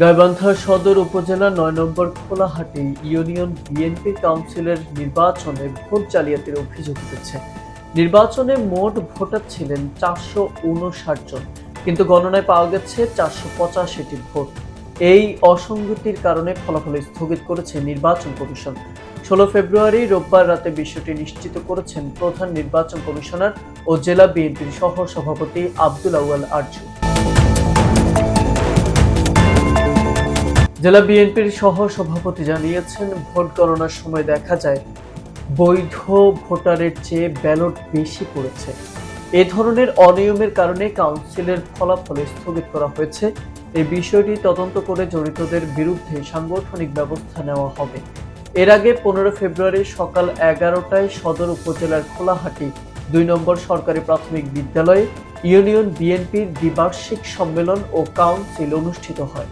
গাইবান্ধা সদর উপজেলা নয় নম্বর খোলাহাটি ইউনিয়ন বিএনপি কাউন্সিলের নির্বাচনে ভোট জালিয়াতির অভিযোগ উঠেছে। নির্বাচনে মোট ভোটার ছিলেন চারশো উনষাট জন, কিন্তু গণনায় পাওয়া গেছে চারশো পঁচাশিটি ভোট। এই অসঙ্গতির কারণে ফলাফল স্থগিত করেছে নির্বাচন কমিশন। ষোলো ফেব্রুয়ারি রোববার রাতে বিষয়টি নিশ্চিত করেছেন প্রধান নির্বাচন কমিশনার ও জেলা বিএনপির সহ সভাপতি আব্দুল আউয়াল আরজু। জেলা বিএনপির সহ সভাপতি জানিয়েছেন, ভোট গণনার সময় দেখা যায়, বৈধ ভোটারের চেয়ে ব্যালট বেশি পড়েছে। এ ধরনের অনিয়মের কারণে কাউন্সিলের ফলাফল স্থগিত করা হয়েছে। এই বিষয়টি তদন্ত করে জড়িতদের বিরুদ্ধে সাংগঠনিক ব্যবস্থা নেওয়া হবে। এর আগে পনেরো ফেব্রুয়ারি সকাল এগারোটায় সদর উপজেলার খোলাহাটি, দুই নম্বর সরকারি প্রাথমিক বিদ্যালয়ে ইউনিয়ন বিএনপির দ্বিবার্ষিক সম্মেলন ও কাউন্সিল অনুষ্ঠিত হয়।